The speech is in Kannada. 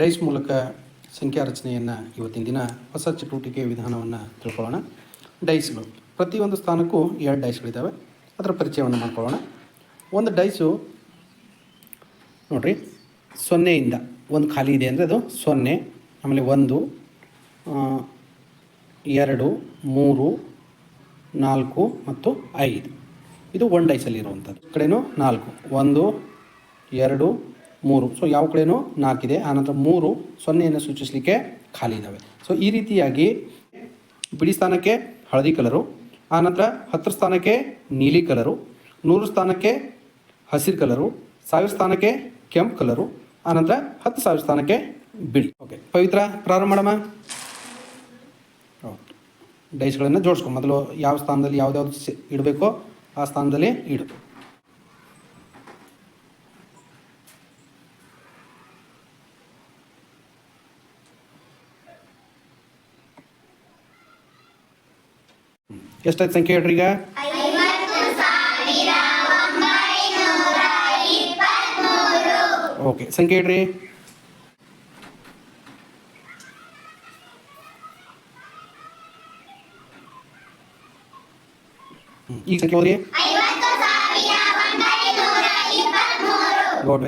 ಡೈಸ್ ಮೂಲಕ ಸಂಖ್ಯಾ ರಚನೆಯನ್ನು ಇವತ್ತಿನ ದಿನ ಹೊಸ ಚಟುವಟಿಕೆ ವಿಧಾನವನ್ನು ತಿಳ್ಕೊಳ್ಳೋಣ. ಡೈಸ್ಗಳು. ಪ್ರತಿಯೊಂದು ಸ್ಥಾನಕ್ಕೂ ಎರಡು ಡೈಸ್ಗಳಿದ್ದಾವೆ ಅದರ ಪರಿಚಯವನ್ನು ಮಾಡ್ಕೊಳ್ಳೋಣ. ಒಂದು ಡೈಸು ನೋಡಿರಿ, ಸೊನ್ನೆಯಿಂದ ಒಂದು ಖಾಲಿ ಇದೆ ಅಂದರೆ ಅದು ಸೊನ್ನೆ, ಆಮೇಲೆ ಒಂದು ಎರಡು, ಮೂರು, ನಾಲ್ಕು ಮತ್ತು ಐದು. ಇದು ಒನ್ ಡೈಸಲ್ಲಿ ಕಡೆಯೂ ನಾಲ್ಕು. ಒಂದು, ಎರಡು ಮೂರು. ಸೊ ಯಾವ ಕಡೆಯೂ ನಾಲ್ಕಿದೆ ಆನಂತರ ಮೂರು ಸೊನ್ನೆಯನ್ನು ಸೂಚಿಸಲಿಕ್ಕೆ ಖಾಲಿ ಇದ್ದಾವೆ ಸೊ ಈ ರೀತಿಯಾಗಿ ಬಿಡಿ ಸ್ಥಾನಕ್ಕೆ ಹಳದಿ ಕಲರು ಆನಂತರ ಹತ್ತರ ಸ್ಥಾನಕ್ಕೆ ನೀಲಿ ಕಲರು, ನೂರು ಸ್ಥಾನಕ್ಕೆ ಹಸಿರು ಕಲರು, ಸಾವಿರ ಸ್ಥಾನಕ್ಕೆ ಕೆಂಪು ಕಲರು ಆನಂತರ ಹತ್ತು ಸಾವಿರ ಸ್ಥಾನಕ್ಕೆ ಬಿಳಿ. ಓಕೆ ಪವಿತ್ರ, ಪ್ರಾರಂಭ ಮಾಡಮ್ಮ. ಡೈಸ್ಗಳನ್ನು ಜೋಡಿಸ್ಕೊ. ಮೊದಲು ಯಾವ ಸ್ಥಾನದಲ್ಲಿ ಯಾವ್ದು ಸಿ- ಇಡಬೇಕೋ ಆ ಸ್ಥಾನದಲ್ಲಿ ಇಡು. ಎಷ್ಟಾಯ್ತು ಸಂಖ್ಯೆ ಹೇಳ್ರಿ ಈಗ ಓಕೆ ಸಂಖ್ಯೆ ಹೇಳ್ರಿ ಹ್ಮ್. ಈಗ ಸಂಖ್ಯೆ ಓದಿ ಗುಡ್